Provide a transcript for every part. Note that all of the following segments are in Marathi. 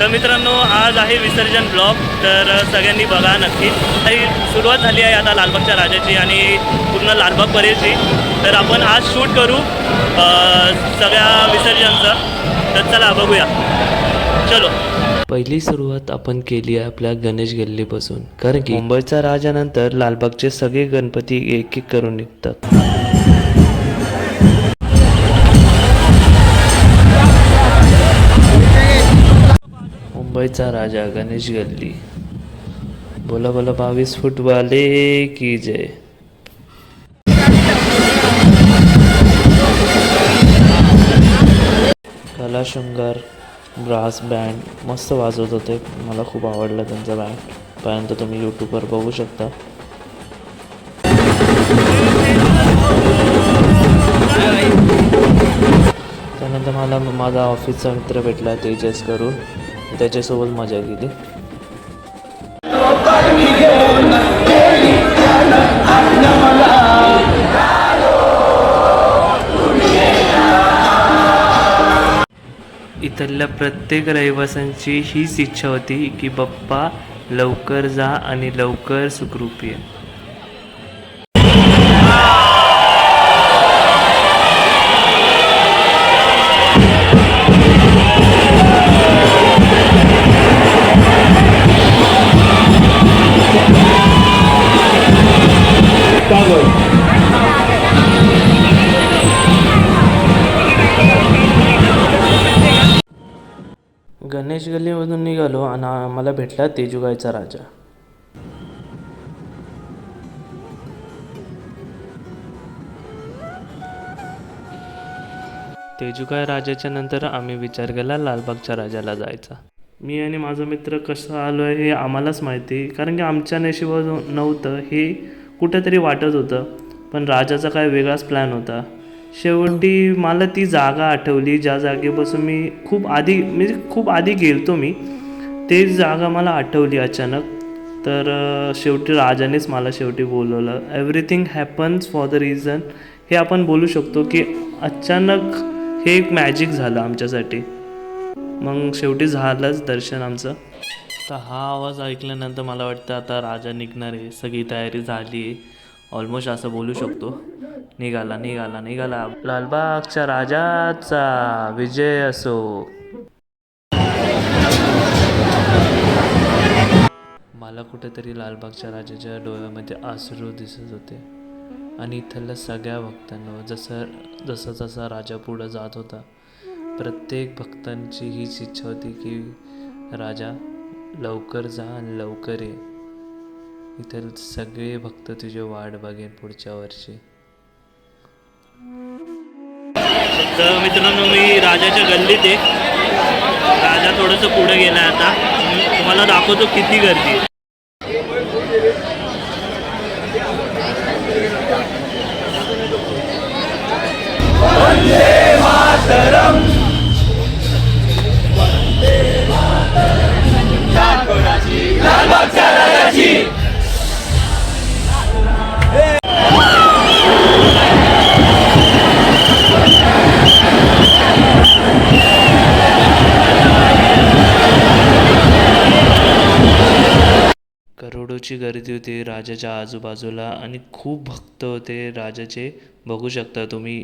तर मित्रांनो आज आहे विसर्जन ब्लॉग तर सगळ्यांनी बघा नक्की. काही सुरुवात झाली आहे आता लालबागच्या राजाची आणि पूर्ण लालबाग परेची तर आपण आज शूट करू सगळ्या विसर्जनचं. तर चला बघूया. चलो. पहिली सुरुवात आपण केली आहे आपल्या गणेश गल्लीपासून. कारण की मुंबईचा राजानंतर लालबागचे सगळे गणपती एक एक करून निघतात. मुंबईचा राजा गणेश गल्ली. बोला बोला बावीस फुटवाले की जय. कला शृंगार ब्रास बँड मस्त वाजवत होते. मला खूप आवडलं त्यांचा बँड. पर्यंत तुम्ही यूट्यूबवर बघू शकता. त्यानंतर मला माझा ऑफिसचा मित्र भेटला तेजस करून. त्याच्यासोबत मजा केली. इथल्या प्रत्येक रहिवाशांची हीच इच्छा होती की बाप्पा लवकर जा आणि लवकर सुखरूप ये. गणेश गल्लीमधून निघालो आणि आम्हाला भेटला तेजुगायचा राजा. तेजुगाय राजाच्या नंतर आम्ही विचार केला लालबागच्या राजाला जायचा. मी आणि माझा मित्र कसं आलो आहे हे आम्हालाच माहिती कारण की आमच्या नशिबात नव्हतं. हे कुठंतरी वाटत होतं पण राजाचा काय वेगळाच प्लॅन होता. शेवटी मला ती जागा आठवली ज्या जागेपासून मी खूप आधी म्हणजे खूप आधी गेलतो मी ते जागा मला आठवली अचानक. तर शेवटी राजानेच मला शेवटी बोलवलं. Everything happens for the reason हे आपण बोलू शकतो की अचानक हे एक मॅजिक झालं आमच्यासाठी. मग शेवटी झालंच दर्शन आमचं. तर हा आवाज ऐकल्यानंतर मला वाटतं आता राजा निघणार आहे. सगळी तयारी झाली आहे. ऑलमोस्ट असं बोलू शकतो. निघाला निघाला निघाला. लालबागच्या राजाचा विजय असो. मला कुठेतरी लालबागच्या राजाच्या डोळ्यामध्ये आसरू दिसत होते. आणि इथल्या सगळ्या भक्तांना जसं जसं जसा राजा पुढं जात होता प्रत्येक भक्तांची हीच इच्छा होती की राजा लवकर जा आणि लवकर ये. इतर सगळे भक्त तुझे वाट बघेन पुढच्या वर्षी. तर मित्रांनो मी राजाच्या गल्लीत आहे. राजा थोडंसं पुढे गेला आता. तुम्हाला दाखवतो किती गर्दी आहे. करोडोची गर्दी होती राजाच्या आजूबाजूला आणि खूप भक्त होते राजाचे बघू शकता तुम्ही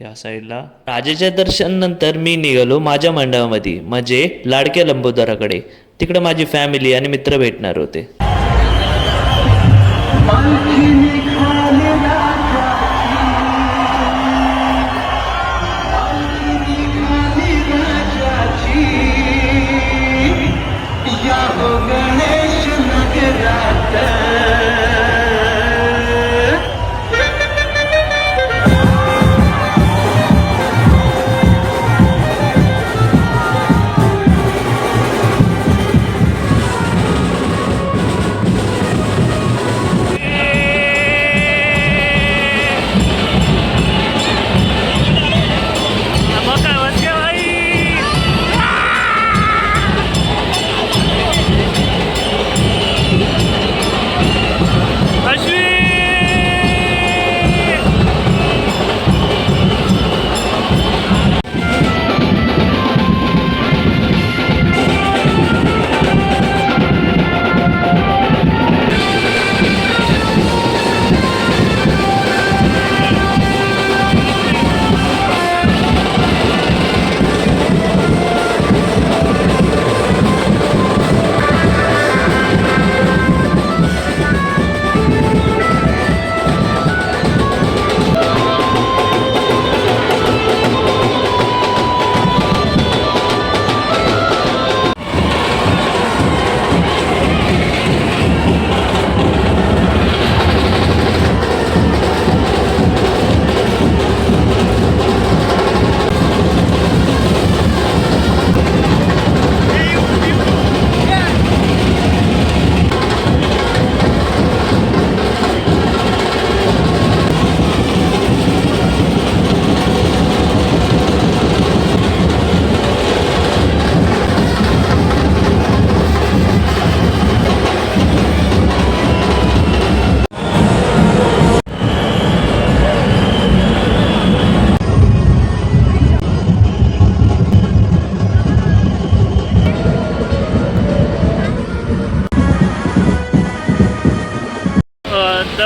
या साईडला राजाच्या दर्शन नंतर मी निघालो माझ्या मंडळामध्ये म्हणजे लाडक्या लंबोदराकडे. तिकडे माझी फॅमिली आणि मित्र भेटणार होते. Monkey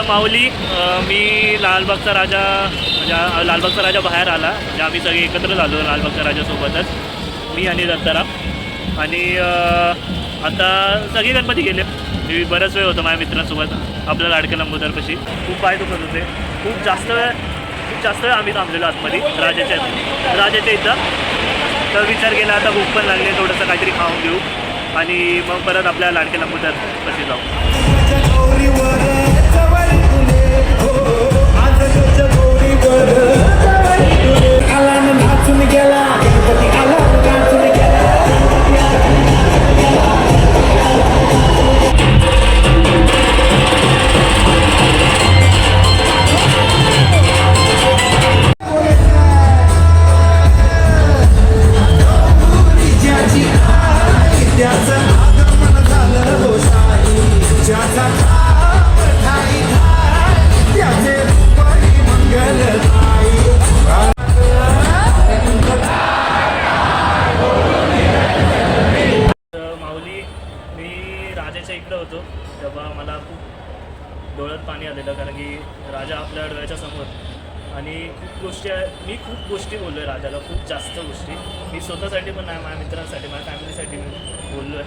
माऊली मी लालबागचा राजा म्हणजे लालबागचा राजा बाहेर आला म्हणजे आम्ही सगळे एकत्र झालो लालबागच्या राजासोबतच मी आणि दत्ताराम. आणि आता सगळे गणपती गेले. मी बराच वेळ होतो माझ्या मित्रांसोबत आपल्या लाडक्या लंबोदरपाशी खूप पाय दुखत होते. खूप जास्त वेळ खूप जास्त वेळ आम्ही थांबलेलो आतमध्ये राजाच्या राजाच्या इथं. तर विचार केला आता भूक पण लागली थोडंसं काहीतरी खाऊन घेऊ. आणि मग परत आपल्या लाडक्या लंबोदर जाऊ. गोष्टी बोललो आहे राजाला खूप जास्त गोष्टी. मी स्वतःसाठी पण नाही माझ्या मित्रांसाठी माझ्या फॅमिलीसाठी मी बोललो आहे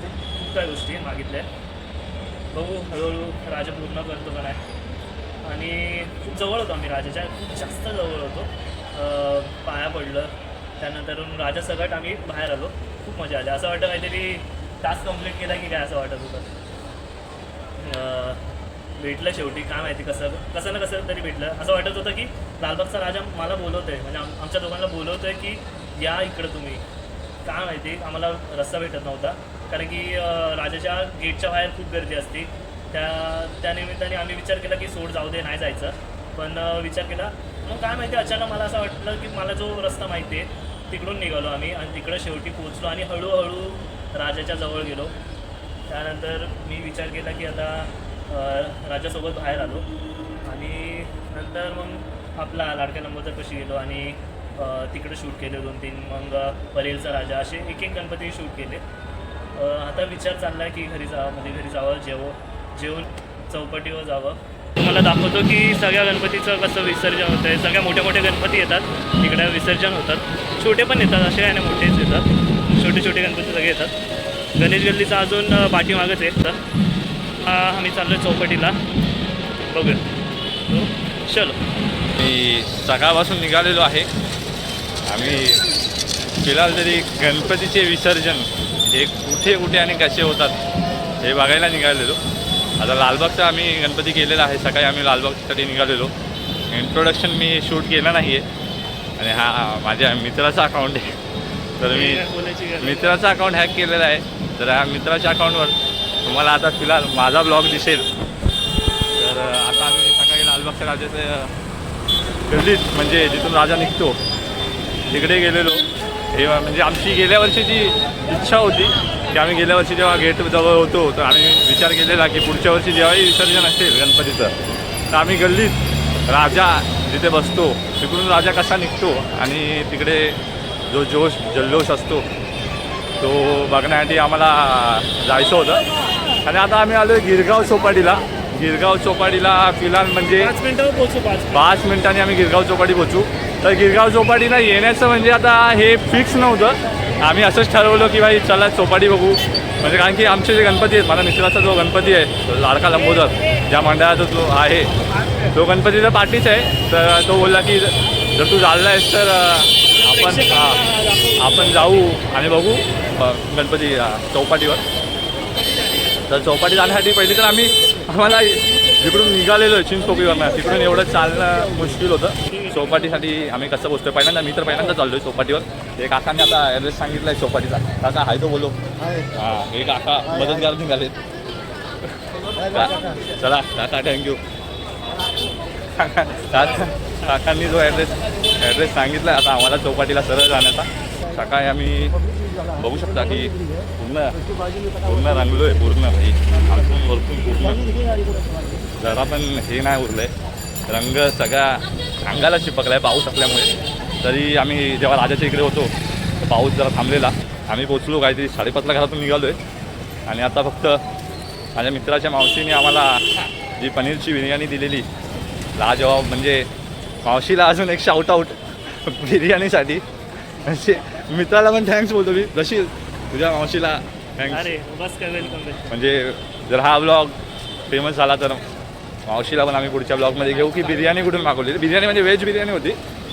खूप खूप काही गोष्टी मागितल्या. बघू हळूहळू राजा पूर्ण करतो का नाही. आणि खूप जवळ होतो आम्ही राजाच्या खूप जास्त जवळ होतो. पाया पडलं. त्यानंतर राजा सगट आम्ही बाहेर आलो. खूप मजा आली. असं वाटतं काहीतरी टास्क कंप्लीट केला की काय असं वाटत होतं. भेटलं शेवटी काय माहिती कसं कसं ना कसं तरी भेटलं. असं वाटत होतं की लालबागचा राजा मला बोलवतोय म्हणजे आम- आमच्या दोघांना बोलवतोय की या इकडं तुम्ही. काय माहिती आम्हाला रस्ता भेटत नव्हता. कारण की राजाच्या गेटच्या बाहेर खूप गर्दी असते. त्या त्या निमित्ताने आम्ही विचार केला की सोड जाऊ दे नाही जायचं. पण विचार केला. मग काय माहिती अचानक मला असं वाटलं की मला जो रस्ता माहिती आहे तिकडून निघालो आम्ही आणि तिकडं शेवटी पोचलो आणि हळूहळू राजाच्या जवळ गेलो. त्यानंतर मी विचार केला की आता राजासोबत बाहेर आलो. आणि नंतर मग आपला लाडक्या नंबरचा कशी गेलो आणि तिकडे शूट केले दोन तीन. मग परेलचा राजा असे एक एक गणपती शूट केले. आता विचार चालला आहे की घरी जावं म्हणजे घरी जावं जेवो जेवून चौपटीवर जावं. मला दाखवतो की सगळ्या गणपतीचं कसं विसर्जन होतं आहे सगळ्या मोठे मोठे गणपती येतात. तिकडे विसर्जन होतात. छोटे पण येतात असे आणि मोठेच येतात. छोटे छोटे गणपती सगळे येतात. गणेश गल्लीचा अजून पाठीमागच आहे तर. आम्ही चाललो चौपटीला. बघूया. हो, चलो. मी सकाळपासून निघालेलो आहे. आम्ही फिलहाल तरी गणपतीचे विसर्जन हे कुठे कुठे आणि कसे होतात हे बघायला निघालेलो. आता लालबागचा आम्ही गणपती केलेला आहे. सकाळी आम्ही लालबागसाठी निघालेलो. इंट्रोडक्शन मी शूट केलं नाही आहे आणि हा माझ्या मित्राचा अकाउंट आहे. तर मी. मित्राचा अकाउंट हॅक केलेला आहे. तर ह्या मित्राच्या अकाउंटवर तुम्हाला आता फिलहाल माझा ब्लॉग दिसेल. तर आता आम्ही सकाळी लालबागच्या राजाचं गल्लीत म्हणजे जिथून राजा निघतो तिकडे गेलेलो. हे म्हणजे आमची गेल्या वर्षीची इच्छा होती की आम्ही गेल्या वर्षी जेव्हा गेट जवळ होतो तर आम्ही विचार केलेला की पुढच्या वर्षी जेव्हाही विसर्जन असेल गणपतीचं तर आम्ही गल्लीत राजा जिथे बसतो तिकडून राजा कसा निघतो आणि तिकडे जो जोश जल्लोष असतो तो बघण्यासाठी आम्हाला जायचं होतं. आणि आता आम्ही आलो गिरगाव चौपाटीला. गिरगाव चौपाटीला फिलहाल म्हणजे पाच मिनिटावर पोचू पाच पाच मिनिटांनी आम्ही गिरगाव चौपाटी पोचू तर गिरगाव चौपाटीला येण्याचं म्हणजे आता हे फिक्स नव्हतं. आम्ही असंच ठरवलं की भाई चला चौपाटी बघू. म्हणजे कारण की आमचे जे गणपती आहेत माझा मित्राचा जो गणपती आहे तो लाडका लंबोदर ज्या मंडळाचा जो आहे तो गणपतीचा पाठीच आहे. तर तो बोलला की जर तू चालला आहेस तर आपण आपण जाऊ आणि बघू. गणपती चौपाटीवर. तर चौपाटी जाण्यासाठी पहिली तर आम्ही आम्हाला जिकडून निघालेलो आहे चिंचपोकीवरनं तिकडून एवढं चालणं मुश्किल होतं. चौपाटीसाठी आम्ही कसं बसतोय पहिल्यांदा मी तर पहिल्यांदा चाललो आहे चौपाटीवर. एक काकांनी आता ॲड्रेस सांगितला आहे चौपाटीचा. काका हाय तो बोलो. हां हे काका मदतगार निघालेत. निघाले चला काका थँक्यू काका काकांनी जो ॲड्रेस ॲड्रेस सांगितला आता आम्हाला चौपाटीला सरळ जाण्याचा. सकाळी आम्ही बघू शकता की पूर्ण पूर्ण रंगलो आहे पूर्ण म्हणजे भाई भरपूर पूर्ण. जरा पण हे नाही उरलं आहे रंग सगळा अंगाला चिपकला आहे पाऊस असल्यामुळे. तरी आम्ही जेव्हा राजाच्या इकडे होतो पाऊस जरा थांबलेला. आम्ही पोचलो काहीतरी साडेपाचला घरातून निघालो आहे आणि आता फक्त माझ्या मित्राच्या मावशीने आम्हाला जी पनीरची बिर्याणी दिलेली लाजवाब म्हणजे मावशीला अजून एक शाउट आऊट बिर्याणीसाठी. म्हणजे मित्राला पण थँक्स बोलतो मी. जशी तुझ्या मावशीला थँक्स अरे बस काय वेलकम म्हणजे जर हा ब्लॉग फेमस झाला तर मावशीला पण आम्ही पुढच्या ब्लॉगमध्ये घेऊ की बिर्याणी कुठून मागवली? बिर्याणी म्हणजे व्हेज बिर्याणी होती.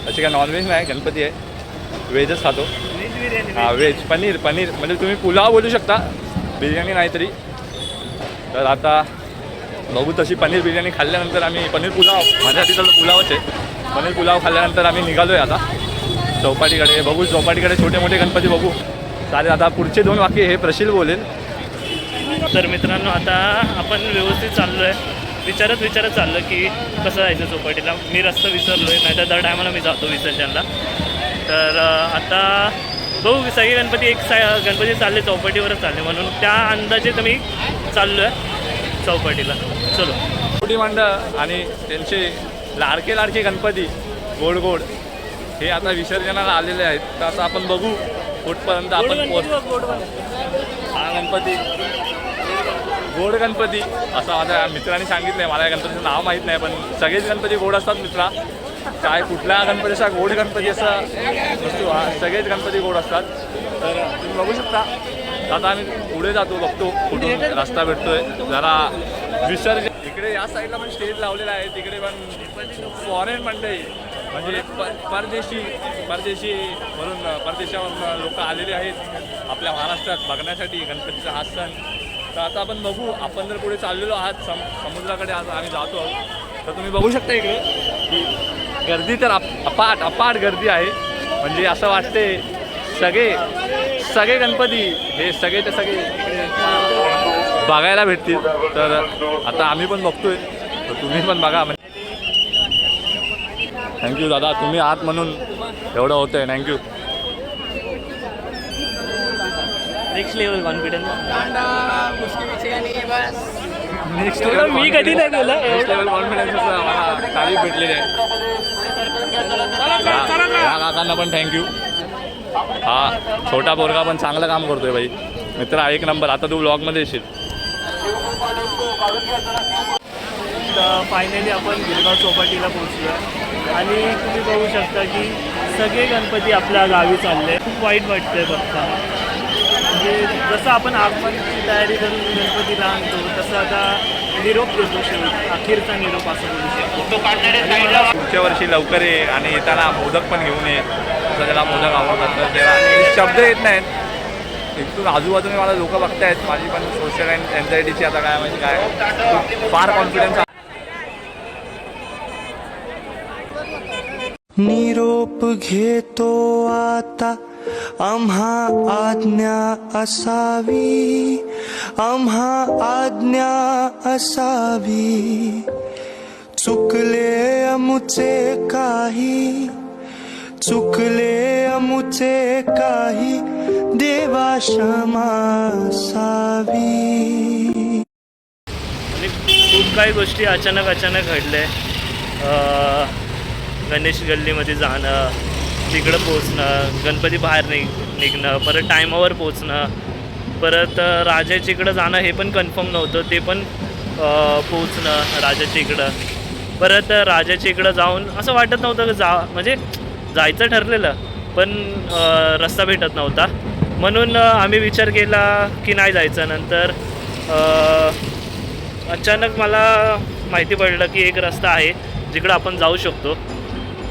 अशी काय नॉनव्हेज नाही गणपती आहे. व्हेजच खातो. व्हेज बिर्याणी हा व्हेज पनीर पनीर. म्हणजे तुम्ही पुलाव बोलू शकता. बिर्याणी नाही तरी. तर आता बघू तशी पनीर बिर्याणी खाल्ल्यानंतर आम्ही पनीर पुलाव. माझ्यासाठी तर पुलावच आहे. पनीर पुलाव खाल्ल्यानंतर आम्ही निघालो आहे आता. चौपाटीकडे बघू चौपाटीकडे छोटे मोठे गणपती बघू. चालेल आता पुढचे दोन वाक्य हे प्रशील बोलेल. तर मित्रांनो आता आपण व्यवस्थित चाललो आहे विचारत विचारत चाललो की कसं जायचं चौपाटीला? मी रस्ता विसरलो आहे नाही तर दर टायमाला मी जातो विसर्जनला. तर आता बघू सगळे गणपती एक सा गणपती चालले चौपाटीवरच चालले. म्हणून त्या अंदाजे तर मी चाललो आहे चौपाटीला. चलो. मोठी मंडळ आणि त्यांचे लाडके लाडके गणपती गोड गोड हे आता विसर्जनाला आलेले आहेत. तर आता आपण बघू. कुठपर्यंत आपण हा गणपती. गोड गणपती. असं माझ्या मित्रांनी सांगितलं आहे मला या गणपतीचं नाव माहीत नाही पण सगळेच गणपती गोड असतात मित्रा. काय कुठल्या गणपतीचा गोड गणपती असा नसतो हा सगळेच गणपती गोड असतात. तर तुम्ही बघू शकता. आता आम्ही पुढे जातो बघतो. कुठून रस्ता भेटतोय. जरा विसर्जन इकडे या साईडला पण स्टेज लावलेला आहे. तिकडे पण फॉरेन मंडळी म्हणजे पर परदेशी परदेशी वरून परदेशावरून लोक आलेले आहेत. आपल्या महाराष्ट्रात बघण्यासाठी गणपतीचा हा सण. तर आता आपण बघू आपण जर पुढे चाललेलो आहात सम समुद्राकडे आज आम्ही जातो आहोत. तर तुम्ही बघू शकता इकडे की गर्दी तर अप अपाट अपाट गर्दी आहे. म्हणजे असं वाटते सगळे सगळे गणपती हे सगळेचे सगळे इकडे बघायला भेटतील. तर आता आम्ही पण बघतोय. तर तुम्ही पण बघा. म्हणजे थँक्यू दादा तुम्ही आहात म्हणून एवढं होतंय thank you. Next level confidence next मी कधी नाही बोला नेक्स्ट लेवल कॉन्फिडन्स मला तारीफ भेटलेली आहे. या- या काकांना पण थँक्यू. हा छोटा पोरगा पण चांगलं काम करतोय बाई. मित्र एक नंबर. आता तू ब्लॉगमध्ये येशील. फायनली आपण गिरगाव चौपाटीला पोहोचलो आहे आणि तुम्ही बघू शकता की सगळे गणपती आपल्या गावी चालले. खूप वाईट वाटतंय बघता म्हणजे जसं आपण आगमनाची तयारी करून गणपतीला आणतो तसं आता निरोप देतो शेवटी. अखेरचा निरोप असं बोलू शकतो. पुढच्या वर्षी लवकर ये आणि येताना मोदक पण घेऊन ये. असं त्याला मोदक आवडतात तर त्याला शब्द येत नाहीत. इथून आजूबाजूने मला लोक बघतायत. माझी पण सोशल एन्झायटीची आता काय म्हणजे काय. फार कॉन्फिडन्स निरोप घेतो आता. आम्हा आज्ञा असावी. आम्हा आज्ञा असावी. चुकले अमुचे काही. चुकले अमुचे काही. देवा क्षमासावी खूप काही गोष्टी अचानक अचानक घडल्या. गणेश गल्लीमध्ये जाणं तिकडं पोचणं गणपती बाहेर निघ निघणं परत टायमावर पोचणं परत राजाच्या इकडं जाणं हे पण कन्फर्म नव्हतं ते पण पोचणं राजाच्या इकडं. परत राजाच्या इकडं जाऊन असं वाटत नव्हतं की जा म्हणजे जायचं ठरलेलं पण रस्ता भेटत नव्हता. म्हणून आम्ही विचार केला की नाही जायचं. नंतर अचानक मला माहिती पडलं की एक रस्ता आहे जिकडं आपण जाऊ शकतो.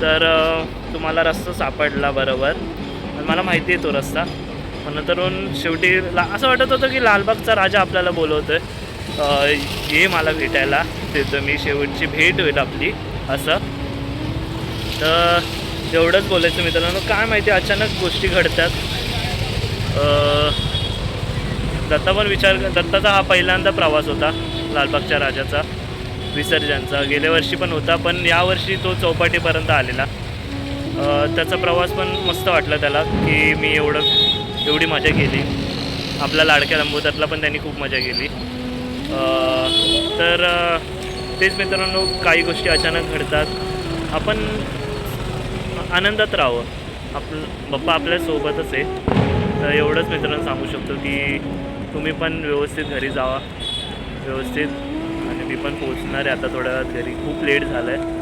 तर तुम्हाला रस्ता सापडला बरोबर. मला माहिती आहे तो रस्ता. पण नंतरून शेवटी ला असं वाटत होतं की लालबागचा राजा आपल्याला बोलवतो आहे ये मला भेटायला. तिथं मी शेवटची भेट होईल आपली असं. तर एवढंच बोलायचं मित्रांनो. काय माहिती अचानक गोष्टी घडतात. दत्ता पण विचार दत्ताचा हा पहिल्यांदा प्रवास होता लालबागच्या राजाचा. विसर्जनचा. गेल्या वर्षी पण होता पण यावर्षी तो चौपाटीपर्यंत आलेला. त्याचा प्रवास पण मस्त वाटला त्याला की मी एवढं एवढी मजा केली. आपल्या लाडक्या लंबोदरला पण त्यांनी खूप मजा केली. तर तेच मित्रांनो काही गोष्टी अचानक घडतात. आपण आनंदात राहावं. आपलं बाप्पा आपल्यासोबतच आहे. तर एवढंच मित्रांनो सांगू शकतो की तुम्ही पण व्यवस्थित घरी जावा. व्यवस्थित मी पण पोचणार आहे. आता थोड्या वेळात घरी. खूप लेट झालं आहे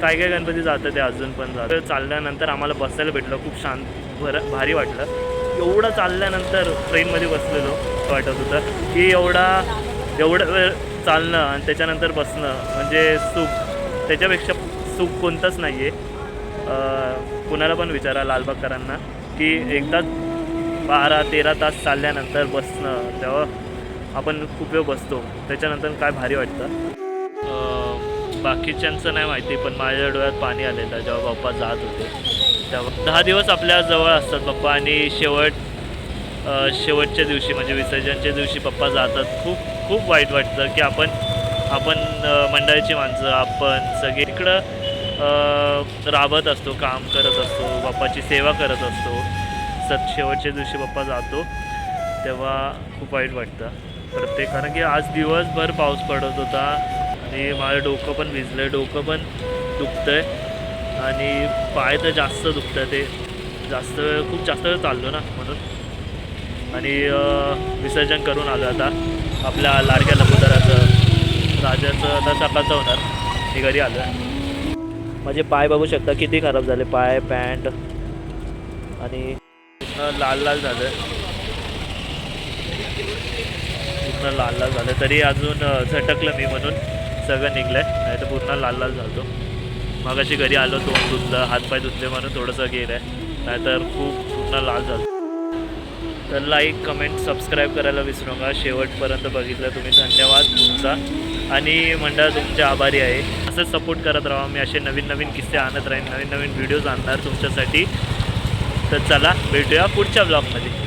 काय काय गणपती जातं ते अजून पण जातं. चालल्यानंतर आम्हाला बसायला भेटलं. खूप शांत भर भारी वाटलं. एवढं चालल्यानंतर ट्रेनमध्ये बसलेलो वाटत होतं की एवढा एवढं वेळ चालणं आणि त्याच्यानंतर बसणं म्हणजे सुख. त्याच्यापेक्षा सुख कोणतंच नाही आहे कुणाला पण विचारा लालबागकरांना की एकदाच बारा तेरा तास चालल्यानंतर बसणं. तेव्हा आपण खूप वेळ बसतो. त्याच्यानंतर काय भारी वाटतं? बाकीच्यांचं नाही माहिती पण माझ्या डोळ्यात पाणी आलेलं जेव्हा बाप्पा जात होते तेव्हा दहा दिवस आपल्या जवळ असतात पप्पा आणि शेवट शेवटच्या दिवशी म्हणजे विसर्जनच्या दिवशी पप्पा जातात. खूप खूप वाईट वाटतं की आपण आपण मंडळाची माणसं आपण सगळे इकडं राबत असतो काम करत असतो बाप्पाची सेवा करत असतो. सत शेवटच्या दिवशी पप्पा जातो तेव्हा खूप वाईट वाटतं. प्रत्येक कारण की आज दिवसभर पाऊस पडत होता. आणि माझं डोकं पण भिजलं डोकं पण दुखतं आहे आणि पाय तर जास्त दुखतं ते. जास्त वेळ खूप जास्त वेळ चाललो ना म्हणून. आणि विसर्जन करून आलो आता. आपल्या लाडक्या लपोदराचं राजाचं आता सकाळचं होणार. मी घरी आलो आहे माझे पाय बघू शकता किती खराब झाले. पाय पॅन्ट आणि लाल लाल झालं पूर्ण लाल लाल झालं. तरी अजून झटकलं मी म्हणून. सगळं निघलं आहे नाही तर पूर्ण लाल लाल झालतो. मगाशी घरी आलो तोंड धुतलं हातपाय धुतले म्हणून थोडंसं गेलं आहे. नाहीतर खूप पूर्ण लाल झालं. तर लाईक कमेंट सबस्क्राईब करायला विसरू नका. शेवटपर्यंत बघितलं तुम्ही. धन्यवाद तुमचा. आणि मंडळ तुमचे आभारी आहे. असंच सपोर्ट करत राहा. मी असे नवीन नवीन किस्से आणत राहीन. नवीन नवीन व्हिडिओज आणणार तुमच्यासाठी. तर चला भेटूया पुढच्या ब्लॉगमध्ये